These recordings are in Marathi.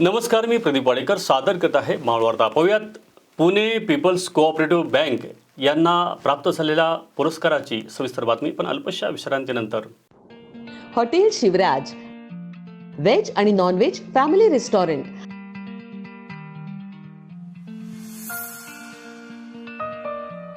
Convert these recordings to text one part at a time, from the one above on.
नमस्कार मी प्रदीप वाडेकर. सादर करत आहे मावळवार्ता पाहूयात पुणे पीपल्स कोऑपरेटिव्ह बँक यांना प्राप्त झालेल्या पुरस्काराची सविस्तर बातमी पण अल्पशा विश्रांतीनंतर. हॉटेल शिवराज व्हेज आणि non veg family restaurant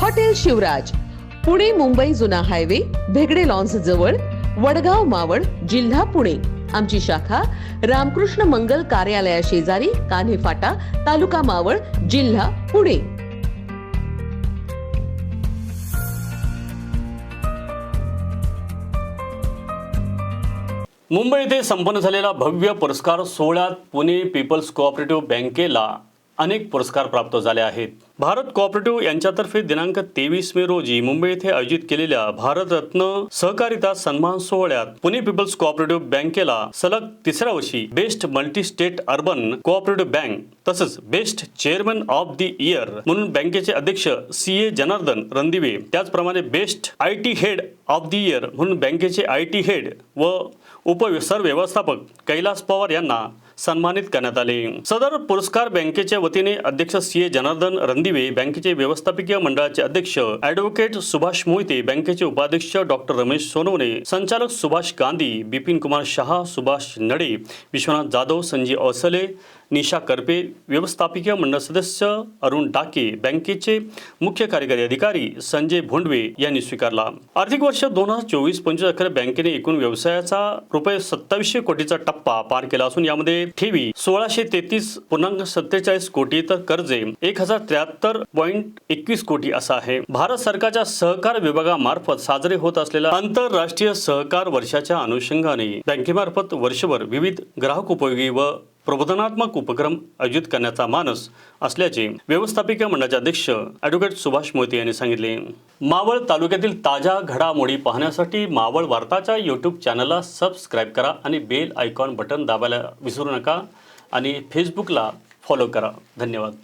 hotel Shivraj Pune Mumbai जुना हायवे भेगडे लॉन्स जवळ वडगाव मावळ जिल्हा पुणे. आमची शाखा रामकृष्ण मंगल कार्यालया शेजारी कान्हे फाटा तालुका मावळ जिल्हा पुणे. मुंबई येथे संपन्न झालेला भव्य पुरस्कार सोहळ्यात पुणे पीपल्स कोऑपरेटिव्ह बँकेला अनेक पुरस्कार प्राप्त झाले आहेत. भारत कॉपरेटिव्ह यांच्यातर्फे दिनांक तेवीस मे रोजी मुंबई येथे आयोजित केलेल्या भारतरत्न सहकारिता सन्मान सोहळ्यात पुणे पीपल्स कॉपरेटिव्ह बँकेला सलग तिसऱ्या वर्षी best multi state urban cooperative bank तसंच best chairman of the year म्हणून बँकेचे अध्यक्ष सी ए जनार्दन रणदिवे. त्याचप्रमाणे best I T head of the year म्हणून बँकेचे आय टी हेड व उप व्यवस्थापक कैलास पवार यांना सन्मानित करण्यात आले. सदर पुरस्कार बँकेच्या वतीने अध्यक्ष सी ए जनार्दन रणदिवे बँकेचे व्यवस्थापकीय मंडळाचे अध्यक्ष ॲडव्होकेट सुभाष मोहिते बँकेचे उपाध्यक्ष डॉक्टर रमेश सोनवणे संचालक सुभाष गांधी बिपिन कुमार शहा सुभाष नडे विश्वनाथ जाधव संजीव अवसले निशा करपे व्यवस्थापकीय मंडळ सदस्य अरुण डाके बँकेचे मुख्य कार्यकारी अधिकारी संजय भोंडवे यांनी स्वीकारला. आर्थिक वर्ष दोन हजार चोवीस पंचवीस अखेर बँकेने एकूण व्यवसायाचा रुपये सत्तावीसशे कोटीचा टप्पा पार केला असून यामध्ये ठेवी सोळाशे तेहतीस पूर्णांक सत्तेचाळीस कोटी तर कर्जे एक हजार त्र्याहत्तर पॉईंट एकवीस कोटी असा आहे. भारत सरकारच्या सहकार विभागामार्फत साजरे होत असलेल्या आंतरराष्ट्रीय सहकार वर्षाच्या अनुषंगाने बँकेमार्फत वर्षभर विविध ग्राहक उपयोगी व प्रबोधनात्मक उपक्रम आयोजित करण्याचा मानस असल्याचे व्यवस्थापिका मंडळाचे अध्यक्ष ॲडव्होकेट सुभाष मोहिते यांनी सांगितले. मावळ तालुक्यातील ताज्या घडामोडी पाहण्यासाठी मावळ वार्ताच्या यूट्यूब चॅनलला सबस्क्राईब करा आणि बेल आयकॉन बटन दाबायला विसरू नका आणि फेसबुकला फॉलो करा. धन्यवाद.